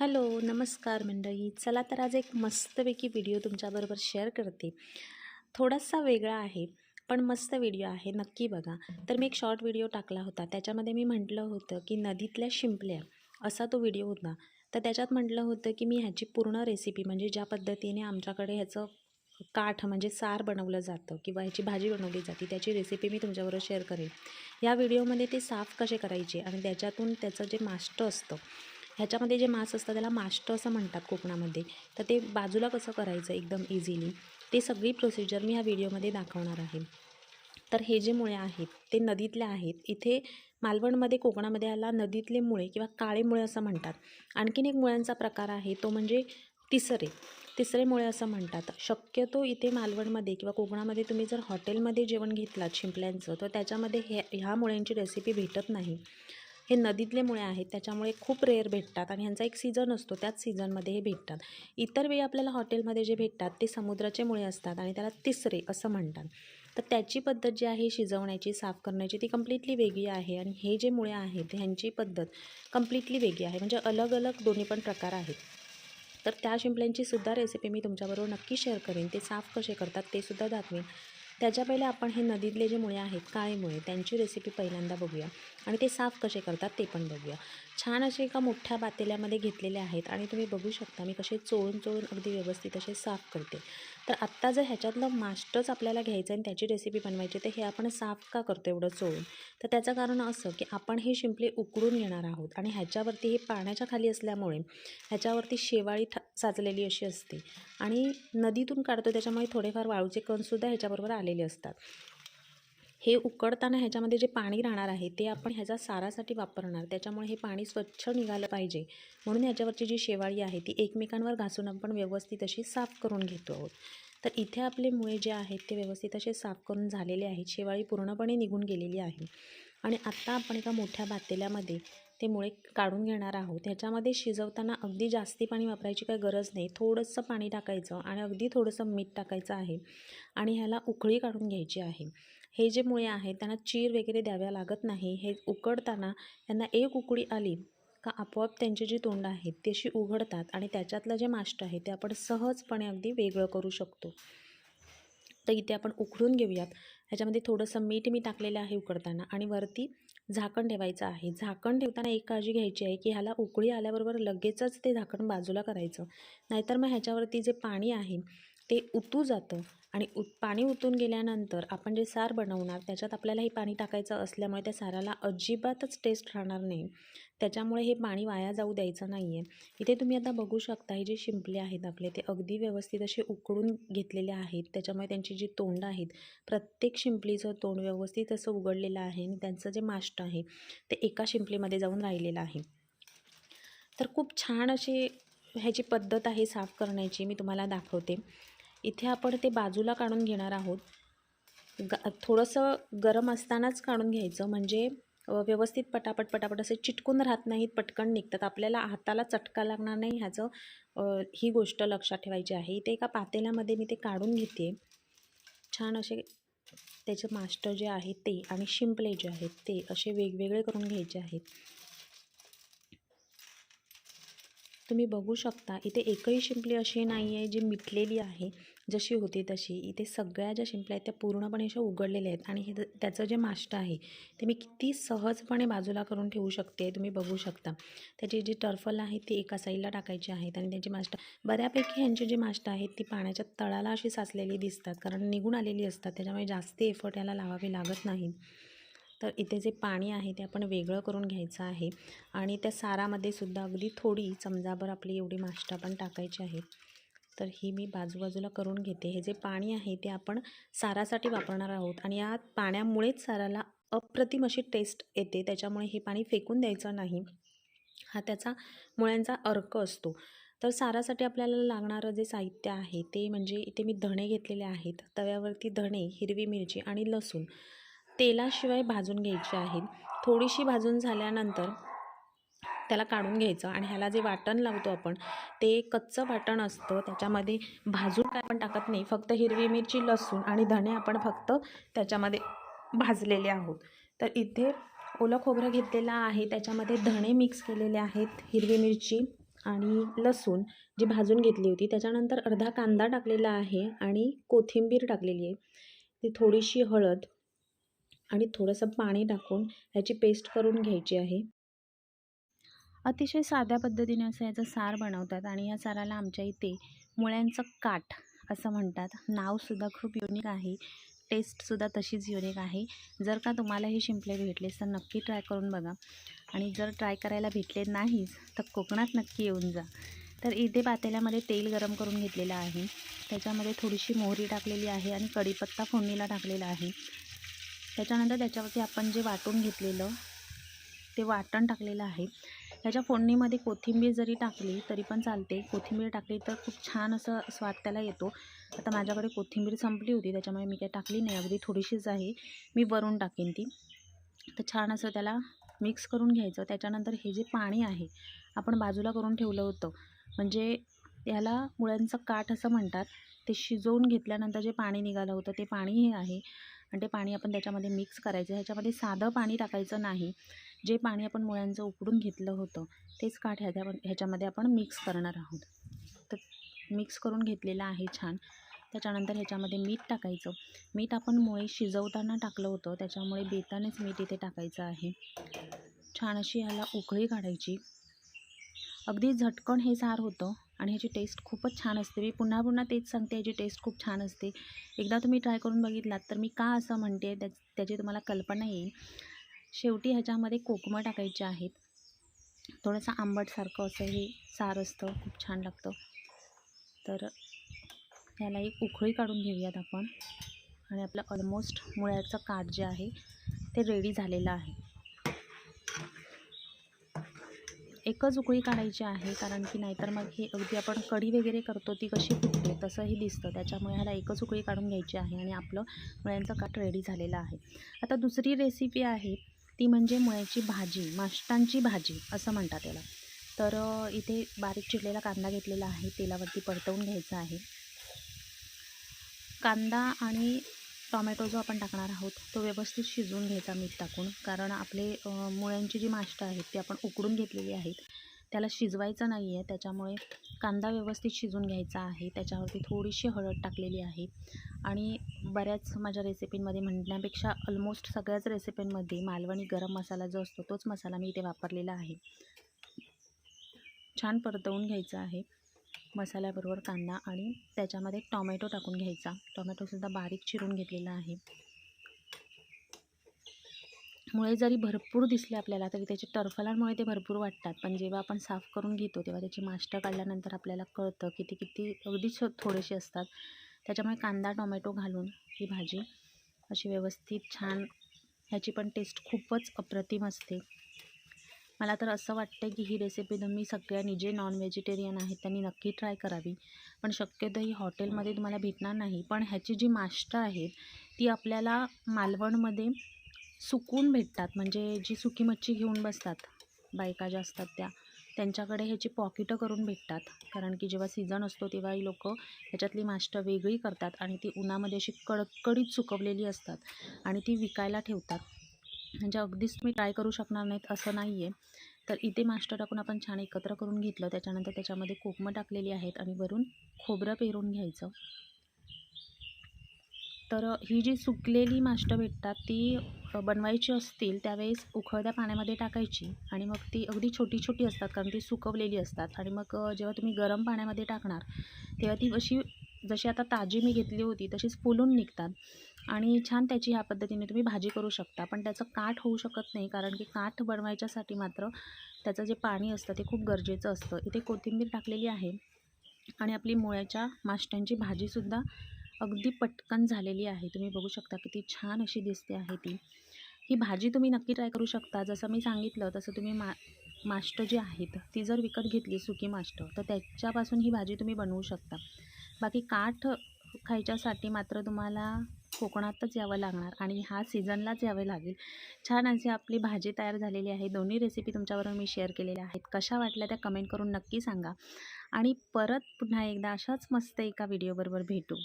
Hello नमस्कार मंडळी. चला तर आज एक मस्तपैकी व्हिडिओ तुमच्याबरोबर शेअर करते. थोडासा वेगळा आहे पण मस्त व्हिडिओ आहे नक्की बघा. तर मी एक शॉर्ट व्हिडिओ टाकला होता. त्याच्यामध्ये मी म्हटलं होतं की नदीतल्या शिंपल्या असा तो व्हिडिओ होता. तर त्याच्यात म्हटलं होतं की मी ह्याची पूर्ण रेसिपी म्हणजे ज्या पद्धतीने आमच्याकडे ह्याचं काठ म्हणजे सार बनवलं जातं किंवा ह्याची भाजी बनवली जाते त्याची रेसिपी मी तुमच्याबरोबर शेअर करेन. या व्हिडिओमध्ये ते साफ कसे करायचे आणि त्याच्यातून त्याचं जे मास्टर असतं ह्याच्यामध्ये जे मास असतं त्याला माष्ट असं म्हणतात कोकणामध्ये. तर ते बाजूला कसं करायचं एकदम इझिली ते सगळी प्रोसिजर मी ह्या व्हिडिओमध्ये दाखवणार आहे. तर हे जे मुळे आहेत ते नदीतले आहेत. इथे मालवणमध्ये कोकणामध्ये याला नदीतले मुळे किंवा काळे मुळे असं म्हणतात. आणखीन एक मुळ्यांचा प्रकार आहे तो म्हणजे तिसरे. तिसरे मुळे असं म्हणतात. शक्यतो इथे मालवणमध्ये किंवा कोकणामध्ये तुम्ही जर हॉटेलमध्ये जेवण घेतलात शिंपल्यांचं तर त्याच्यामध्ये हे ह्या मुळ्यांची रेसिपी भेटत नाही. हे नदीतले मुळे आहेत त्याच्यामुळे खूप रेअर भेटतात आणि ह्यांचा एक सीझन असतो त्याच सीझनमध्ये हे भेटतात. इतर वेळी आपल्याला हॉटेलमध्ये जे भेटतात ते समुद्राचे मुळे असतात आणि त्याला तिसरे असं म्हणतात. तर त्याची पद्धत जी आहे शिजवण्याची साफ करण्याची ती कम्प्लिटली वेगळी आहे आणि हे जे मुळे आहेत ह्यांची पद्धत कम्प्लिटली वेगळी आहे. म्हणजे अलग अलग दोन्ही पण प्रकार आहेत. तर त्या शिंपल्यांची सुद्धा रेसिपी मी तुमच्याबरोबर नक्की शेअर करेन. ते साफ कसे करतात ते सुद्धा दाखवेन. त्याच्या पहिले आपण हे नदीतले जे मुळे आहेत काळे मुळे त्यांची रेसिपी पहिल्यांदा बघूया. आणि ते साफ कसे करतात ते पण बघूया. छान असे एका मोठ्या पातेल्यामध्ये घेतलेले आहेत आणि तुम्ही बघू शकता मी कसे चोळून चोळून अगदी व्यवस्थित असे साफ करते. तर आत्ता जर ह्याच्यातलं मास्टच आपल्याला घ्यायचं आणि त्याची रेसिपी बनवायची तर हे आपण साफ का करतो एवढं चोळून? तर त्याचं कारण असं की आपण हे शिंपले उकडून घेणार आहोत आणि ह्याच्यावरती हे पाण्याच्या खाली असल्यामुळे ह्याच्यावरती शेवाळी ठ साचलेली अशी असते. आणि नदीतून काढतो त्याच्यामुळे थोडेफार वाळूचे कणसुद्धा ह्याच्याबरोबर आलेले असतात. हे उकडताना ह्याच्यामध्ये जे पाणी राहणार आहे ते आपण ह्याच्या सारासाठी वापरणार. त्याच्यामुळे हे पाणी स्वच्छ निघालं पाहिजे. म्हणून ह्याच्यावरची जी शेवाळी आहे ती एकमेकांवर घासून आपण व्यवस्थित अशी साफ करून घेतो आहोत. तर इथे आपले मुळे जे आहेत ते व्यवस्थित असे साफ करून झालेले आहेत. शेवाळी पूर्णपणे निघून गेलेली आहे. आणि आत्ता आपण एका मोठ्या बातेल्यामध्ये ते मुळे काढून घेणार आहोत. ह्याच्यामध्ये शिजवताना अगदी जास्ती पाणी वापरायची काही गरज नाही. थोडंसं पाणी टाकायचं आणि अगदी थोडंसं मीठ टाकायचं आहे. आणि ह्याला उकळी काढून घ्यायची आहे. हे जे मुळे आहेत त्यांना चीर वगैरे द्याव्या लागत नाही. हे उकडताना त्यांना एक उकळी आली का आपोआप त्यांची जी तोंड आहेत ती अशी उघडतात आणि त्याच्यातलं जे माष्ट आहे ते आपण सहजपणे अगदी वेगळं करू शकतो. तर इथे आपण उकडून घेऊयात. ह्याच्यामध्ये थोडंसं मीठ मी टाकलेलं आहे उकडताना आणि वरती झाकण ठेवायचं आहे. झाकण ठेवताना एक काळजी घ्यायची आहे की ह्याला उकळी आल्याबरोबर लगेचच ते झाकण बाजूला करायचं. नाहीतर मग ह्याच्यावरती जे पाणी आहे ते उतू जातं. आणि उत पाणी उतून गेल्यानंतर आपण जे सार बनवणार त्याच्यात आपल्याला हे पाणी टाकायचं असल्यामुळे त्या साराला अजिबातच टेस्ट राहणार नाही. त्याच्यामुळे हे पाणी वाया जाऊ द्यायचं नाही आहे इथे तुम्ही आता बघू शकता हे जे शिंपले आहेत आपले ते अगदी व्यवस्थित असे उकडून घेतलेले आहेत. त्याच्यामुळे त्यांची जी तोंड आहेत प्रत्येक शिंपलीचं तोंड व्यवस्थित असं उघडलेलं आहे आणि त्यांचं जे माष्ट आहे ते एका शिंपलीमध्ये जाऊन राहिलेलं आहे. तर खूप छान अशी ह्याची पद्धत आहे साफ करण्याची मी तुम्हाला दाखवते. इथे आपण ते बाजूला काढून घेणार आहोत. ग थोडंसं गरम असतानाच काढून घ्यायचं. म्हणजे व्यवस्थित पटापट पटापट असे चिटकून राहत नाहीत पटकन निघतात. आपल्याला हाताला चटका लागणार नाही ह्याचं ही गोष्ट लक्षात ठेवायची आहे. इथे एका पातेल्यामध्ये मी ते काढून घेते. छान असे त्याचे मास्टर जे आहेत ते आणि शिंपले जे आहेत ते असे वेगवेगळे करून घ्यायचे आहेत. तुम्ही बघू शकता इथे एकही शिंपली अशी नाही आहे जी मिटलेली आहे जशी होती तशी. इथे सगळ्या ज्या शिंपल्या आहेत त्या पूर्णपणे अशा उघडलेल्या आहेत आणि हे त्याचं जे माष्ट आहे ते मी किती सहजपणे बाजूला करून ठेवू शकते तुम्ही बघू शकता. त्याची जी टर्फल आहे ती एका साईडला टाकायची आहेत आणि त्यांची माष्ट बऱ्यापैकी ह्यांची जी माष्ट आहेत ती पाण्याच्या तळाला अशी साचलेली दिसतात कारण निघून आलेली असतात त्याच्यामुळे जास्त एफर्ट याला लावावे लागत नाही. तर इथे जे पाणी आहे ते आपण वेगळं करून घ्यायचं आहे. आणि त्या सारामध्ये सुद्धा अगदी थोडी चमचाभर आपली एवढी मास्ट आपण टाकायची आहे. तर ही मी बाजूबाजूला करून घेते. हे जे पाणी आहे ते आपण सारासाठी वापरणार आहोत. आणि या पाण्यामुळेच साराला अप्रतिम अशी टेस्ट येते. त्याच्यामुळे हे पाणी फेकून द्यायचं नाही. हा त्याचा मुळ्यांचा अर्क असतो. तर सारासाठी आपल्याला लागणारं जे साहित्य आहे ते म्हणजे इथे मी धणे घेतलेले आहेत. तव्यावरती धणे हिरवी मिरची आणि लसूण. तेलाशिवाय भाजून घ्यायची आहेत. थोडीशी भाजून झाल्यानंतर त्याला काढून घ्यायचं आणि ह्याला जे वाटण लावतो आपण ते कच्चं वाटण असतं. त्याच्यामध्ये भाजून काय आपण टाकत नाही फक्त हिरवी मिरची लसूण आणि धणे आपण फक्त त्याच्यामध्ये भाजलेले आहोत. तर इथे ओलं खोबरं घेतलेलं आहे. त्याच्यामध्ये धणे मिक्स केलेले आहेत हिरवी मिरची आणि लसूण जी भाजून घेतली होती. त्याच्यानंतर अर्धा कांदा टाकलेला आहे आणि कोथिंबीर टाकलेली आहे. ती थोडीशी हळद आणि थोडंसं पाणी टाकून ह्याची पेस्ट करून घ्यायची आहे. अतिशय साध्या पद्धतीने असं याचं सार बनवतात आणि या साराला आमच्या इथे मुळ्यांचं काठ असं म्हणतात. नावसुद्धा खूप युनिक आहे. टेस्टसुद्धा तशीच युनिक आहे. जर का तुम्हाला हे शिंपले भेटलेस तर नक्की ट्राय करून बघा. आणि जर ट्राय करायला भेटले नाहीच तर कोकणात नक्की येऊन जा. तर इथे पातेल्यामध्ये तेल गरम करून घेतलेलं आहे. त्याच्यामध्ये थोडीशी मोहरी टाकलेली आहे आणि कढीपत्ता फोडणीला टाकलेला आहे. त्याच्यानंतर त्याच्यावरती आपण जे वाटून घेतलेलं ते वाटण टाकलेलं आहे. ह्याच्या फोडणीमध्ये कोथिंबीर जरी टाकली तरी पण चालते. कोथिंबीर टाकली तर खूप छान असं स्वाद त्याला येतो. आता माझ्याकडे कोथिंबीर संपली होती त्याच्यामुळे मी काय टाकली नाही. अगदी थोडीशीच आहे. मी वरून टाकेन ती. तर छान असं त्याला मिक्स करून घ्यायचं. त्याच्यानंतर हे जे पाणी आहे आपण बाजूला करून ठेवलं होतं. म्हणजे याला मुळ्यांचं काठ असं म्हणतात. ते शिजवून घेतल्यानंतर जे पाणी निघालं होतं ते पाणी हे आहे. आणि ते पाणी आपण त्याच्यामध्ये मिक्स करायचं. ह्याच्यामध्ये साधं पाणी टाकायचं नाही. जे पाणी आपण मुळ्यांचं उकडून घेतलं होतं तेच काठ ह्याच्या ह्याच्यामध्ये आपण मिक्स करणार आहोत. तर मिक्स करून घेतलेलं आहे छान. त्याच्यानंतर ह्याच्यामध्ये मीठ टाकायचं. मीठ आपण मुळे शिजवताना टाकलं होतं. त्याच्यामुळे बेतानेच मीठ इथे टाकायचं आहे. छान अशी ह्याला उकळी काढायची. अगदी झटकन हे सार होतं. आणि ह्याची टेस्ट खूपच छान असते. मी पुन्हा पुन्हा तेच सांगते ह्याची टेस्ट खूप छान असते. एकदा तुम्ही ट्राय करून बघितलात तर मी का असं म्हणते त्या त्याची तुम्हाला कल्पना येईल. शेवटी ह्याच्यामध्ये कोकमं टाकायचे आहेत. थोडंसं आंबटसारखं असं हे सार असतं खूप छान लागतं. तर ह्याला एक उकळी काढून घेऊयात आपण. आणि आपलं ऑलमोस्ट मुळ्याचं काठ जे आहे ते रेडी झालेलं आहे. एकच उकळी काढायची आहे कारण की नाहीतर मग हे अगदी आपण कढी वगैरे करतो ती कशी फुटते तसंही दिसतं. त्याच्यामुळे ह्याला एकच उकळी काढून घ्यायची आहे आणि आपलं मुळ्यांचं काठ रेडी झालेलं आहे. आता दुसरी रेसिपी आहे ती म्हणजे मुळ्याची भाजी माष्टांची भाजी असं म्हणतात त्याला. तर इथे बारीक चिरलेला कांदा घेतलेला आहे तेलावरती परतवून घ्यायचा आहे. कांदा आणि टॉमॅटो जो आपण टाकणार आहोत तो व्यवस्थित शिजवून घ्यायचा मीठ टाकून. कारण आपले मुळ्यांची जी माष्ट आहेत ती आपण उकडून घेतलेली आहेत. त्याला शिजवायचं नाही आहे त्याच्यामुळे कांदा व्यवस्थित शिजून घ्यायचा आहे. त्याच्यावरती थोडीशी हळद टाकलेली आहे. आणि बऱ्याच माझ्या रेसिपींमध्ये म्हणण्यापेक्षा ऑलमोस्ट सगळ्याच रेसिपींमध्ये मालवणी गरम मसाला जो असतो तोच मसाला मी इथे वापरलेला आहे. छान परतवून घ्यायचा आहे. मसाल्याबरोबर कांदा आणि त्याच्यामध्ये टॉमॅटो टाकून घ्यायचा. टॉमॅटोसुद्धा बारीक चिरून घेतलेला आहे. मुळे जरी भरपूर दिसले आपल्याला तरी त्याचे टर्फलांमुळे ते भरपूर वाटतात. पण जेव्हा आपण साफ करून घेतो तेव्हा त्याची मास्टर काढल्यानंतर आपल्याला कळतं की ते किती अगदीच थोडेसे असतात. त्याच्यामुळे कांदा टोमॅटो घालून ही भाजी अशी व्यवस्थित छान ह्याची पण टेस्ट खूपच अप्रतिम असते. मला तर असं वाटतं की ही रेसिपी तुम्ही सगळ्यांनी जे नॉन व्हेजिटेरियन आहेत त्यांनी नक्की ट्राय करावी. पण शक्यतो ही हॉटेलमध्ये तुम्हाला भेटणार नाही. पण ह्याची जी माष्ट आहेत ती आपल्याला मालवणमध्ये सुकून भेटतात. म्हणजे जी सुकी मच्छी घेऊन बसतात बायका ज्या असतात त्या त्यांच्याकडे ह्याची पॉकेटं करून भेटतात. कारण की जेव्हा सीझन असतो तेव्हा ही लोकं ह्याच्यातली माष्ट वेगळी करतात आणि ती उन्हामध्ये अशी कडकडीत सुकवलेली असतात आणि ती विकायला ठेवतात. म्हणजे अगदीच तुम्ही ट्राय करू शकणार नाहीत असं नाही आहे तर इथे मास्टर टाकून आपण छान एकत्र करून घेतलं. त्याच्यानंतर त्याच्यामध्ये कोकमं टाकलेली आहेत आणि वरून खोबरं पेरून घ्यायचं. तर ही जी सुकलेली माष्ट भेटतात ती बनवायची असतील त्यावेळेस उखळत्या पाण्यामध्ये टाकायची आणि मग ती अगदी छोटी छोटी असतात कारण ती सुकवलेली असतात. आणि मग जेव्हा तुम्ही गरम पाण्यामध्ये टाकणार तेव्हा ती अशी जशी आता ताजी मी घेतली होती तशीच फुलून निघतात. आणि छान त्याची ह्या पद्धतीने तुम्ही भाजी करू शकता. पण त्याचं काठ होऊ शकत नाही कारण की काठ बनवायच्यासाठी मात्र त्याचं जे पाणी असतं ते खूप गरजेचं असतं. इथे कोथिंबीर टाकलेली आहे आणि आपली मुळ्याच्या माष्ट्यांची भाजीसुद्धा अगदी पटकन झालेली आहे. तुम्ही बघू शकता किती छान अशी दिसते आहे ती. ही भाजी तुम्ही नक्की ट्राय करू शकता. जसं मी सांगितलं तसं तुम्ही मा माष्ट जी आहेत ती जर विकत घेतली सुकी माष्ट तर त्याच्यापासून ही भाजी तुम्ही बनवू शकता. बाकी काठ खायच्यासाठी मात्र तुम्हाला कोकणातच यावं लागणार आणि ह्या सीझनलाच यावे लागेल. छान अशी आपली भाजी तयार झालेली आहे. दोन्ही रेसिपी तुमच्याबरोबर मी शेअर केलेल्या आहेत. कशा वाटल्या त्या कमेंट करून नक्की सांगा. आणि परत पुन्हा एकदा अशाच मस्त एका व्हिडिओबरोबर भेटू.